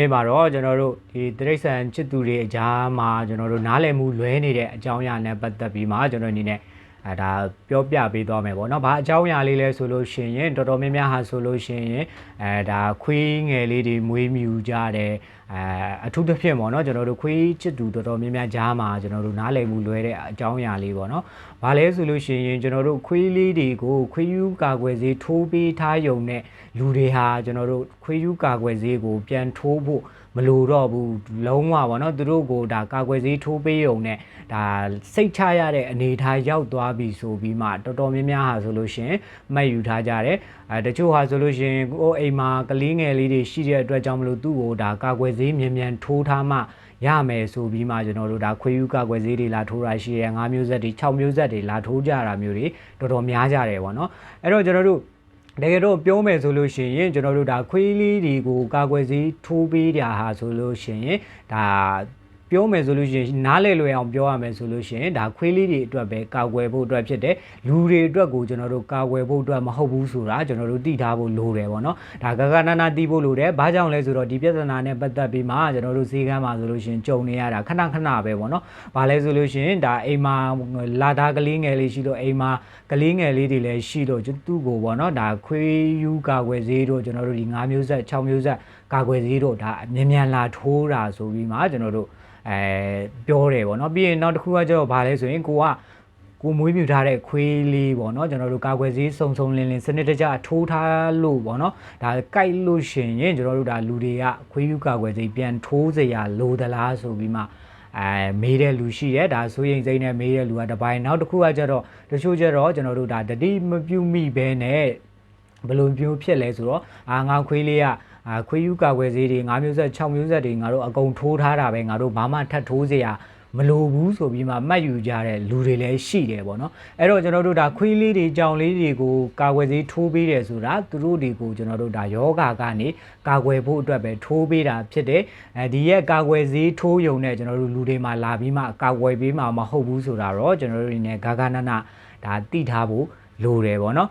နေ့မှာတော့ကျွန်တော်တို့ဒီတရိษံချစ်သူတွေအကြားမှာကျွန်တော်တို့နားလည်မှုလွဲနေတဲ့အကြောင်းအရာနဲ့ပတ်သက်ပြီးမှကျွန်တော်အနေနဲ့ အဲဒါပြောပြပေးသွားမယ်ပေါ့နော်။ဘာအကြောင်းအရာလေးလဲဆိုလို့ရှိရင်တော်တော်များများဟာဆိုလို့ရှိရင်အဲဒါခွေးငယ်လေးတွေမွေးမြူကြတယ်အဲအထူးသဖြင့်ပေါ့နော်ကျွန်တော်တို့ခွေးချစ်သူတော်တော်များများကြားမှာကျွန်တော်တို့နားလည်မှုလွဲတဲ့အကြောင်းအရာလေးပေါ့နော်။ဘာလဲဆိုလို့ရှိရင်ကျွန်တော်တို့ခွေးလေးတွေကိုခွေးယူကာကွယ်ဆေးထိုးပေးထားယုံနဲ့လူတွေဟာကျွန်တော်တို့ခွေးယူကာကွယ်ဆေးကိုပြန်ထိုးဖို့မလိုတော့ဘူးလုံးဝပေါ့နော်သူတို့ကိုဒါကာကွယ်ဆေးထိုးပေးယုံနဲ့ဒါစိတ်ချရတဲ့အနေအထားရောက်သွားပြီဆိုပြီးမှတော်တော်များများဟာဆိုလို့ရှရင်မှတ်ယူထားကြတယ်အဲတချို့ဟာဆိုလို့ရှရင်ကိုယ်အိမ်မှာကလေးငယ်လေးတွေရှိတဲ့အတွက်ကြောင့်မလို့သူ့ကိုဒါကာကွယ်ဆေးမြန်မြန်ထိုးထားမှရမယ်ဆိုပြီးမှကျွန်တော်တို့ဒါခွေးယူကာကွယ်ဆေးတွေလာထိုးတာရှိတယ်၅မျိုးဆက်တွေ6မျိုးဆက်တွေလာထိုးကြတာမျိုးတွေတော်တော်များကြတယ်ပေါ့နော်အဲ့တော့ကျွန်တော်တို့ တကယ်တော့ပြောမယ်ဆိုလို့ရှိရင်ကျွန်တော်တို့ဒါခွေးလေးတွေကိုကာကွယ်ဆေးထိုးပေးတာဟာဆိုလို့ရှိရင်ဒါ ပြောမယ်ဆိုလို့ရှိရင်နားလည်လွယ်အောင်ပြောရမယ်ဆိုလို့ရှိရင်ဒါခွေးလေးတွေအတွက်ပဲကာကွယ်ဖို့အတွက်ဖြစ်တယ်လူတွေအတွက်ကိုကျွန်တော်တို့ကာကွယ်ဖို့အတွက်မဟုတ်ဘူးဆိုတာကျွန်တော်တို့သိထားဖို့လိုတယ်ပေါ့နော်ဒါကကနနာသိဖို့လိုတယ်ဘာကြောင့်လဲဆိုတော့ဒီပြဿနာနဲ့ပတ်သက်ပြီးမှကျွန်တော်တို့ဈေးကမ်းမှာဆိုလို့ရှိရင်ကြုံနေရတာခဏခဏပဲပေါ့နော်ဘာလဲဆိုလို့ရှိရင်ဒါအိမ်မှာလာသားကလေးငယ်လေးရှိလို့အိမ်မှာကလေးငယ်လေးတွေလည်းရှိလို့သူ့ကိုပေါ့နော်ဒါခွေးယူကာကွယ်ဈေးတို့ကျွန်တော်တို့ဒီ9မျိုးဆက်6မျိုးဆက်ကာကွယ်ဈေးတို့ဒါအမြင်မြန်လာထိုးတာဆိုပြီးမှကျွန်တော်တို့အဲပြောတယ်ပေါ့နော်ပြီးရင်နောက်တစ်ခုကကျတော့ဗာလဲဆိုရင်ကိုကကိုမွေးမြူထားတဲ့ခွေးလေးပေါ့နော်ကျွန်တော်တို့ကာကွယ်ဆေးစုံစုံလင်းလင်းစနစ်တကျထိုးထားလို့ပေါ့နော်ဒါကြိုက်လို့ရှင်ရင်ကျွန်တော်တို့ဒါလူတွေကခွေးယူကာကွယ်ဆေးပြန်ထိုးစရာလိုသလားဆိုပြီးမှအဲမေးတဲ့လူရှိတယ်ဒါဆိုရင်စိမ့်နဲ့မေးတဲ့လူကတပိုင်းနောက်တစ်ခုကကျတော့တချို့ကျတော့ကျွန်တော်တို့ဒါတတိမပြုမိဘဲနဲ့ဘယ်လိုမျိုးဖြစ်လဲဆိုတော့အာငါခွေးလေးက ခွေးယူကာကွယ်ဆေးတွေ၅မျိုးဆက်6မျိုးဆက်တွေငါတို့အကုန်ထိုးထားတာပဲငါတို့ဘာမှထပ်ထိုးစရာမလိုဘူးဆိုပြီးမှမှတ်ယူကြတဲ့လူတွေလည်းရှိတယ်ပေါ့နော်အဲ့တော့ကျွန်တော်တို့ဒါခွေးလေးတွေကြောင်လေးတွေကိုကာကွယ်ဆေးထိုးပေးတယ်ဆိုတာသူတို့တွေကိုကျွန်တော်တို့ဒါယောဂကနေကာကွယ်ဖို့အတွက်ပဲထိုးပေးတာဖြစ်တယ်အဲဒီရဲ့ကာကွယ်ဆေးထိုးရုံနဲ့ကျွန်တော်တို့လူတွေမှာလာပြီးမှကာကွယ်ပေးမှာမဟုတ်ဘူးဆိုတာတော့ကျွန်တော်တို့နေဂါဂနနာဒါသိထားဖို့လိုတယ်ပေါ့နော်